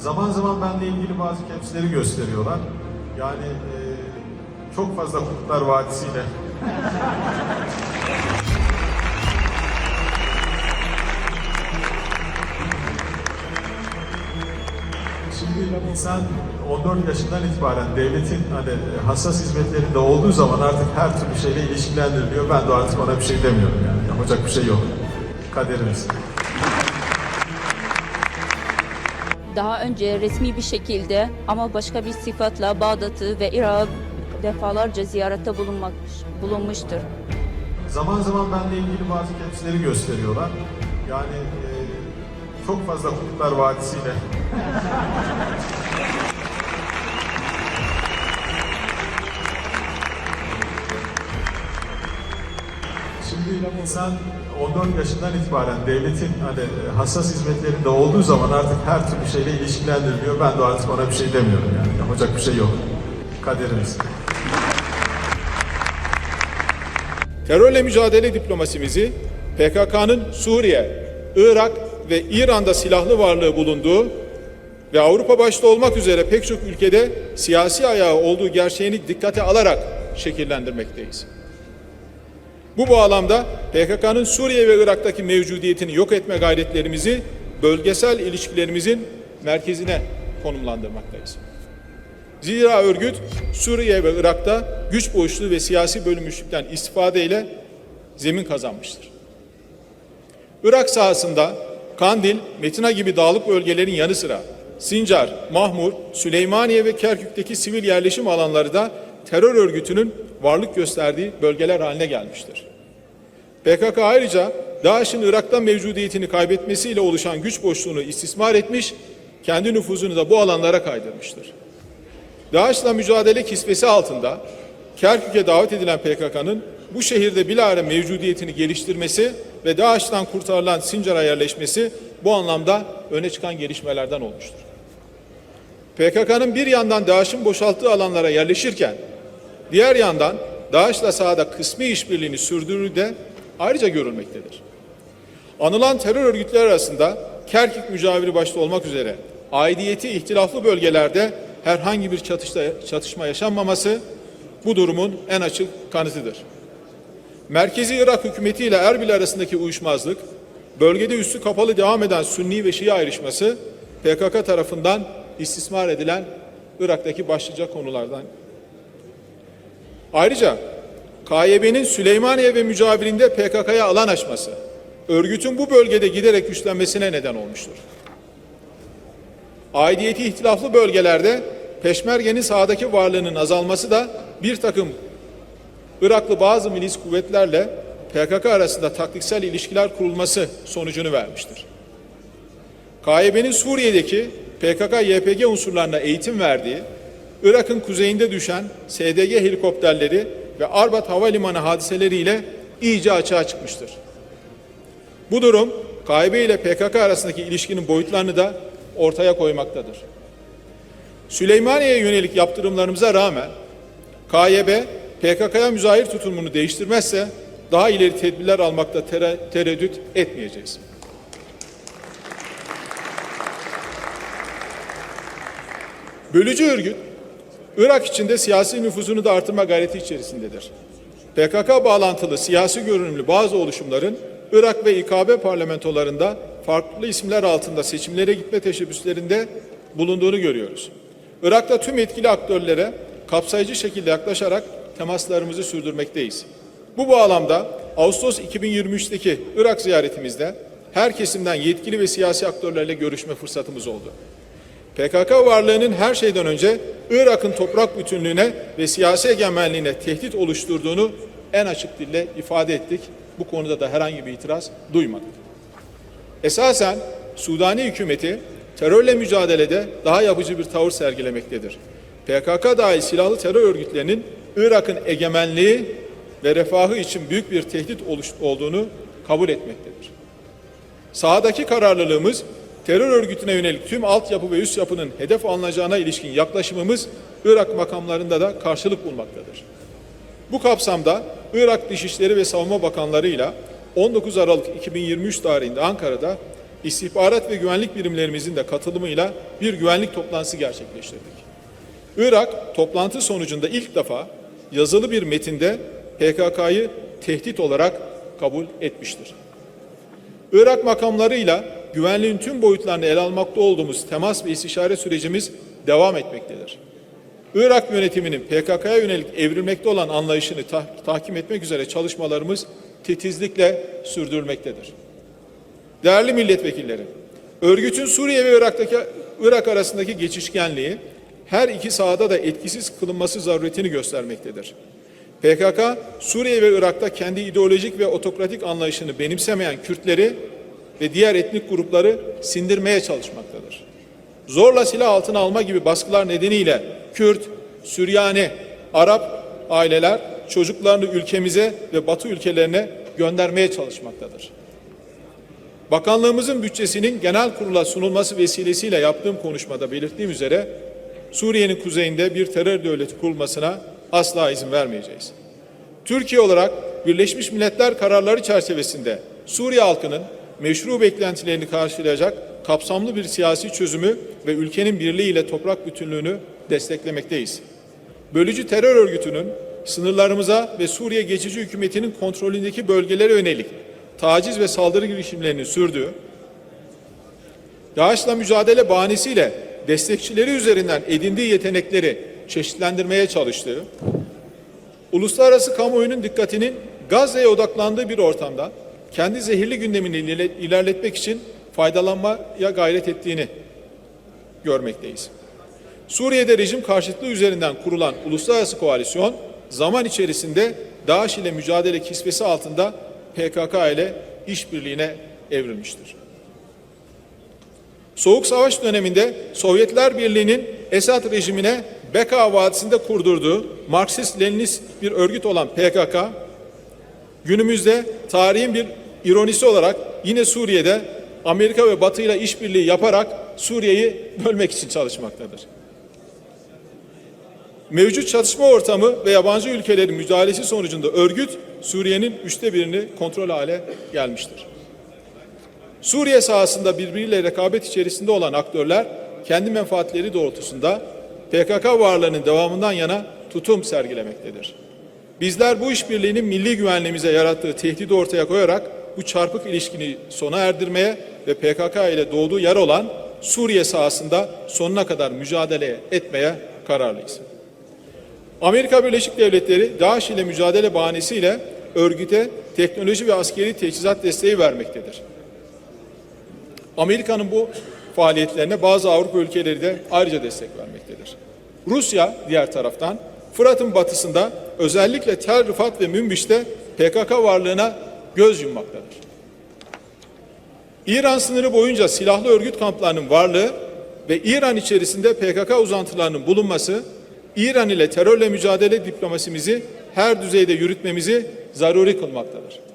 Zaman zaman benimle ilgili bazı capsleri gösteriyorlar. Yani e, çok fazla Kurtlar Vadisi'yle Şimdi insan 14 yaşından itibaren devletin hani hassas hizmetlerinde olduğu zaman artık her türlü şeyle ilişkilendiriliyor. Ben de artık ona bir şey demiyorum yani. Yapacak bir şey yok. Kaderimiz. Daha önce resmi bir şekilde ama başka bir sıfatla Bağdat'ı ve Irak'ı defalarca ziyarette bulunmak, bulunmuştur. Zaman zaman benimle ilgili bazı capsleri gösteriyorlar. Yani e, çok fazla Kurtlar Vadisi'yle Şimdi insan 14 yaşından itibaren devletin hani hassas hizmetlerinde olduğu zaman artık her türlü şeyle ilişkilendiriliyor. Ben de artık ona bir şey demiyorum yani. Yapacak bir şey yok. Kaderimiz. Terörle mücadele diplomasimizi PKK'nın Suriye, Irak ve İran'da silahlı varlığı bulunduğu ve Avrupa başta olmak üzere pek çok ülkede siyasi ayağı olduğu gerçeğini dikkate alarak şekillendirmekteyiz. Bu bağlamda PKK'nın Suriye ve Irak'taki mevcudiyetini yok etme gayretlerimizi bölgesel ilişkilerimizin merkezine konumlandırmaktayız. Zira örgüt Suriye ve Irak'ta güç boşluğu ve siyasi bölünmüşlükten istifadeyle zemin kazanmıştır. Irak sahasında Kandil, Metina gibi dağlık bölgelerin yanı sıra Sincar, Mahmur, Süleymaniye ve Kerkük'teki sivil yerleşim alanları da terör örgütünün varlık gösterdiği bölgeler haline gelmiştir. PKK ayrıca DAEŞ'in Irak'ta mevcudiyetini kaybetmesiyle oluşan güç boşluğunu istismar etmiş, kendi nüfuzunu da bu alanlara kaydırmıştır. DAEŞ'la mücadele kisvesi altında Kerkük'e davet edilen PKK'nın bu şehirde bilahare mevcudiyetini geliştirmesi ve DAEŞ'ten kurtarılan Sincar'a yerleşmesi bu anlamda öne çıkan gelişmelerden olmuştur. PKK'nın bir yandan DAEŞ'in boşalttığı alanlara yerleşirken diğer yandan DAEŞ'la sahada kısmi işbirliğini sürdürdüğü de ayrıca görülmektedir. Anılan terör örgütleri arasında Kerkük mücaviri başta olmak üzere aidiyeti ihtilaflı bölgelerde herhangi bir çatışta, çatışma yaşanmaması bu durumun en açık kanıtıdır. Merkezi Irak hükümeti ile Erbil arasındaki uyuşmazlık, bölgede üstü kapalı devam eden Sünni ve Şii ayrışması PKK tarafından istismar edilen Irak'taki başlıca konulardan. Ayrıca KYB'nin Süleymaniye ve mücavirinde PKK'ya alan açması, örgütün bu bölgede giderek güçlenmesine neden olmuştur. Aidiyeti ihtilaflı bölgelerde Peşmerge'nin sahadaki varlığının azalması da bir takım Iraklı bazı milis kuvvetlerle PKK arasında taktiksel ilişkiler kurulması sonucunu vermiştir. KYB'nin Suriye'deki PKK-YPG unsurlarına eğitim verdiği, Irak'ın kuzeyinde düşen SDG helikopterleri ve Arbat Havalimanı hadiseleriyle iyice açığa çıkmıştır. Bu durum KYB ile PKK arasındaki ilişkinin boyutlarını da ortaya koymaktadır. Süleymaniye'ye yönelik yaptırımlarımıza rağmen KYB PKK'ya müzahir tutumunu değiştirmezse daha ileri tedbirler almakta tere, tereddüt etmeyeceğiz. Bölücü örgüt Irak içinde siyasi nüfuzunu da artırma gayreti içerisindedir. PKK bağlantılı siyasi görünümlü bazı oluşumların Irak ve İKB parlamentolarında farklı isimler altında seçimlere gitme teşebbüslerinde bulunduğunu görüyoruz. Irak'ta tüm etkili aktörlere kapsayıcı şekilde yaklaşarak temaslarımızı sürdürmekteyiz. Bu bağlamda Ağustos 2023'teki Irak ziyaretimizde her kesimden yetkili ve siyasi aktörlerle görüşme fırsatımız oldu. PKK varlığının her şeyden önce Irak'ın toprak bütünlüğüne ve siyasi egemenliğine tehdit oluşturduğunu en açık dille ifade ettik. Bu konuda da herhangi bir itiraz duymadık. Esasen Sudani hükümeti terörle mücadelede daha yapıcı bir tavır sergilemektedir. PKK dahil silahlı terör örgütlerinin Irak'ın egemenliği ve refahı için büyük bir tehdit olduğunu kabul etmektedir. Sahadaki kararlılığımız terör örgütüne yönelik tüm altyapı ve üst yapının hedef alınacağına ilişkin yaklaşımımız Irak makamlarında da karşılık bulmaktadır. Bu kapsamda Irak Dışişleri ve Savunma Bakanlarıyla 19 Aralık 2023 tarihinde Ankara'da istihbarat ve güvenlik birimlerimizin de katılımıyla bir güvenlik toplantısı gerçekleştirdik. Irak toplantı sonucunda ilk defa yazılı bir metinde PKK'yı tehdit olarak kabul etmiştir. Irak makamlarıyla güvenliğin tüm boyutlarını ele almakta olduğumuz temas ve istişare sürecimiz devam etmektedir. Irak yönetiminin PKK'ya yönelik evrilmekte olan anlayışını ta- tahkim etmek üzere çalışmalarımız titizlikle sürdürülmektedir. Değerli milletvekilleri, örgütün Suriye ve Irak'taki Irak arasındaki geçişkenliği her iki sahada da etkisiz kılınması zaruretini göstermektedir. PKK, Suriye ve Irak'ta kendi ideolojik ve otokratik anlayışını benimsemeyen Kürtleri ve diğer etnik grupları sindirmeye çalışmaktadır. Zorla silah altına alma gibi baskılar nedeniyle Kürt, Süryani, Arap aileler çocuklarını ülkemize ve Batı ülkelerine göndermeye çalışmaktadır. Bakanlığımızın bütçesinin genel kurula sunulması vesilesiyle yaptığım konuşmada belirttiğim üzere Suriye'nin kuzeyinde bir terör devleti kurulmasına asla izin vermeyeceğiz. Türkiye olarak Birleşmiş Milletler kararları çerçevesinde Suriye halkının meşru beklentilerini karşılayacak kapsamlı bir siyasi çözümü ve ülkenin birliği ile toprak bütünlüğünü desteklemekteyiz. Bölücü terör örgütünün sınırlarımıza ve Suriye geçici hükümetinin kontrolündeki bölgelere yönelik taciz ve saldırı girişimlerini sürdüğü, DAEŞ'la mücadele bahanesiyle destekçileri üzerinden edindiği yetenekleri çeşitlendirmeye çalıştığı, uluslararası kamuoyunun dikkatinin Gazze'ye odaklandığı bir ortamda kendi zehirli gündemini ilerle- ilerletmek için faydalanmaya gayret ettiğini görmekteyiz. Suriye'de rejim karşıtlığı üzerinden kurulan uluslararası koalisyon zaman içerisinde DAEŞ ile mücadele kisvesi altında PKK ile işbirliğine evrilmiştir. Soğuk Savaş döneminde Sovyetler Birliği'nin Esad rejimine Beka Vadisi'nde kurdurduğu Marksist-Leninist bir örgüt olan PKK, günümüzde tarihin bir ironisi olarak yine Suriye'de Amerika ve Batı ile işbirliği yaparak Suriye'yi bölmek için çalışmaktadır. Mevcut çatışma ortamı ve yabancı ülkelerin müdahalesi sonucunda örgüt Suriye'nin üçte birini kontrol hale gelmiştir. Suriye sahasında birbiriyle rekabet içerisinde olan aktörler kendi menfaatleri doğrultusunda PKK varlığının devamından yana tutum sergilemektedir. Bizler bu işbirliğinin milli güvenliğimize yarattığı tehdidi ortaya koyarak bu çarpık ilişkini sona erdirmeye ve PKK ile doğduğu yer olan Suriye sahasında sonuna kadar mücadele etmeye kararlıyız. Amerika Birleşik Devletleri DAEŞ ile mücadele bahanesiyle örgüte teknoloji ve askeri teçhizat desteği vermektedir. Amerika'nın bu faaliyetlerine bazı Avrupa ülkeleri de ayrıca destek vermektedir. Rusya diğer taraftan Fırat'ın batısında özellikle Tel Rifat ve Münbiş'te PKK varlığına göz yummaktadır. İran sınırı boyunca silahlı örgüt kamplarının varlığı ve İran içerisinde PKK uzantılarının bulunması İran ile terörle mücadele diplomasimizi her düzeyde yürütmemizi zaruri kılmaktadır.